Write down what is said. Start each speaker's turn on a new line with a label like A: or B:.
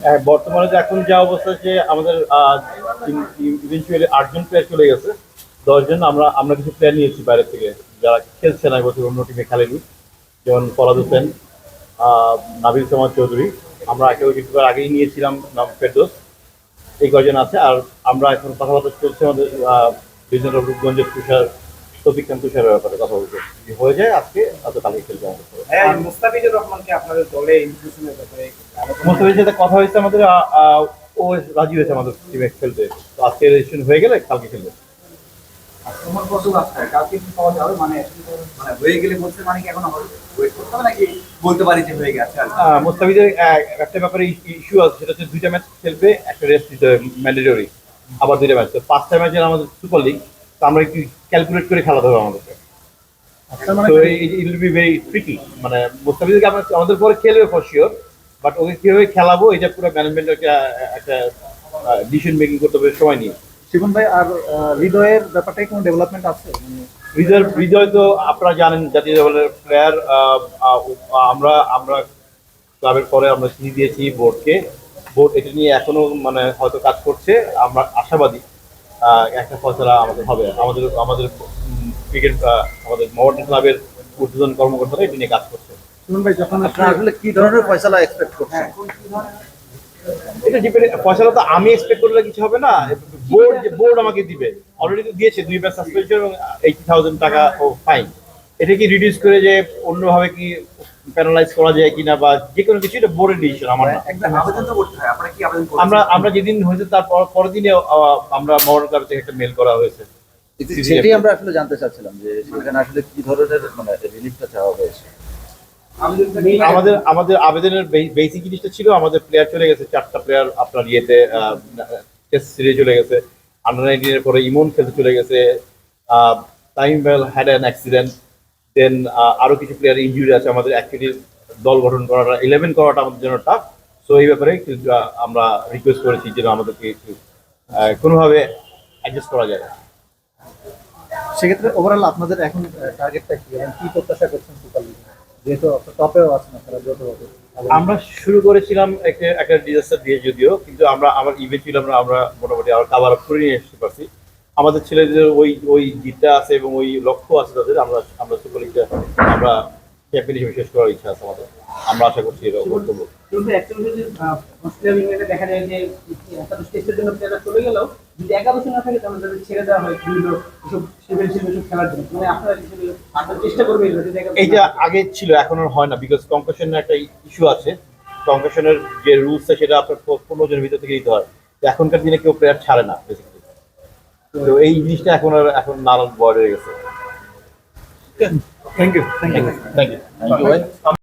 A: হ্যাঁ, বর্তমানে যে এখন যা অবস্থা যে আমাদের ইভেন্চুয়ালি আটজন প্লেয়ার চলে গেছে। দশজন আমরা আমরা কিছু প্লেয়ার নিয়েছি বাইরে থেকে। যারা খেলছে না এবছর অন্য টিমে খেলেনি যেমন ফরাদ হোসেন নাবিল সামাদ চৌধুরী। আমরা একে কিছুবার আগেই নিয়েছিলাম নাম ফেরদোস। এই কয়জন আছে আর আমরা এখন কথাবার্তা চলছে আমাদের বিভিন্ন রূপগঞ্জের তুষার তফিকান তুষারের ব্যাপারে কথা বলছে হয়ে যায় আজকে কালকে খেলবে আমাদের
B: হ্যাঁ মুস্তাফিজুর রহমানকে আপনাদের দলে ইনক্লুশনের ব্যাপারে আলোচনা
A: সাথে কথা হয়েছে আমাদের ও রাজি হয়েছে আমাদের টিমে খেলতে। তো আজকে রেজিস্ট্রেশন হয়ে গেলে কালকে খেলবে।
C: তোমার কত রাস্তায় কালকে কি পাওয়া যাবে? মানে মানে হয়ে গেলে বলতে মানে কি এখন ওয়েট করতে হবে নাকি বলতে পারি যে হয়ে গেছে
A: মোস্তাফিজের একটা ব্যাপারে ইস্যু আছে সেটা হচ্ছে দুইটা ম্যাচ খেলবে একটা রেস্ট দিতে হবে ম্যান্ডেটরি আবার দুইটা ম্যাচ তো পাঁচটা ম্যাচের আমাদের সুপার লিগ তো আমরা একটু ক্যালকুলেট করে খেলাতে হবে আমাদেরকে। তো it will be very tricky মানে মোস্তাফিজকে আমরা আমাদের পরে খেলবে ফর শিওর বাট ওকে কীভাবে খেলাবো এটা পুরো ম্যানেজমেন্ট একটা ডিসিশন মেকিং করতে হবে সময় নিয়ে।
B: শিবন ভাই আর হৃদয়ের ব্যাপারটাই কোনো ডেভেলপমেন্ট আছে? মানে
A: হৃদয় হৃদয় তো আপনারা জানেন জাতীয় লেভেলের প্লেয়ার আমরা আমরা ক্লাবের পরে আমরা চিঠি দিয়েছি বোর্ডকে। বোর্ড এটা নিয়ে এখনও মানে হয়তো কাজ করছে আমরা আশাবাদী একটা ফসলা আমাদের হবে আমাদের আমাদের ক্রিকেট আমাদের মডার্ন ক্লাবের উদ্বোধন কর্মকর্তারা এটা নিয়ে কাজ করছে
B: শিবন ভাই যখন
C: আপনারা আসলে কি ধরনের ফয়সালা এক্সপেক্ট করছেন?
A: এটা ডিপেন্ড ফসলা তো আমি এক্সপেক্ট করলে কিছু হবে না। বোর্ড যে বোর্ড আমাকে দিবে অলরেডি তো দিয়েছে দুই বার সাসপেনশন এবং এইটি থাউজেন্ড টাকা ও ফাইন এটা কি রিডিউস করে যে অন্যভাবে কি প্যানালাইজ করা যায় কিনা বা যে কোনো কিছু এটা বোর্ডের ডিসিশন আমার না।
C: হয়
A: আমরা আমরা যেদিন হয়েছে তারপর পরের দিনে আহ, আমরা মডার্ন ক্লাব থেকে একটা মেল করা হয়েছে।
D: সেটাই আমরা আসলে জানতে চাচ্ছিলাম যে সেখানে আসলে কি ধরনের মানে রিলিফটা চাওয়া হয়েছে।
A: আমাদের আমাদের আবেদনের বেসিক জিনিসটা ছিল আমাদের প্লেয়ার চলে গেছে চারটা প্লেয়ার আপনার ইয়েতে টেস্ট সিরিজ চলে গেছে। আন্ডার নাইনটিনের পরে ইমন খেলতে চলে গেছে time had an accident then আরও কিছু প্লেয়ার ইনজুরি আছে আমাদের অ্যাকচুয়ালি দল গঠন করাটা ইলেভেন করাটা আমাদের জন্য টাফ সো এই ব্যাপারে আমরা রিকোয়েস্ট করেছি যেন আমাদেরকে কোনোভাবে অ্যাডজাস্ট করা যায়।
B: সেক্ষেত্রে ওভারঅল আপনাদের এখন টার্গেটটা কি এবং কি প্রত্যাশা করছেন যেহেতু টপেও আছেন, আপনারা
A: আমরা শুরু করেছিলাম একটা একটা ডিজাস্টার দিয়ে যদিও, কিন্তু আমরা, আমার ইভেন্টুয়ালি আমরা আমরা মোটামুটি আবার কাবার করে নিয়ে আসতে পারছি। আমাদের ছেলেদের ওই ওই জিতটা আছে এবং ওই লক্ষ্য আছে তাদের। আমরা আমরা সুপার লিগটা আমরা চ্যাম্পিয়ন হিসেবে শেষ করার ইচ্ছা আছে আমাদের। আমরা আশা করছি এটা করব।
E: কিন্তু অ্যাকচুয়ালি যদি অস্ট্রেলিয়া ইংল্যান্ডে দেখা যায় যে টেস্টের জন্য প্লেয়াররা চলে গেলেও যদি একাদশ না থাকে তাহলে তাদের ছেড়ে দেওয়া হয় বিভিন্ন এসব সিভিল সিভিল সব খেলার জন্য। মানে আপনারা চেষ্টা করবেন
A: এইটা। আগে ছিল এখন আর হয় না বিকজ কনকাশনের একটা ইস্যু আছে। কনকাশনের যে রুলসটা সেটা আপনার পনেরো জনের ভিতর থেকে দিতে হয়। এখনকার দিনে কেউ প্লেয়ার ছাড়ে না বেসিক্যালি তো এই জিনিসটা এখন আর এখন নানান বড় হয়ে গেছে।
B: Thank you thank you
A: thank you
D: thank you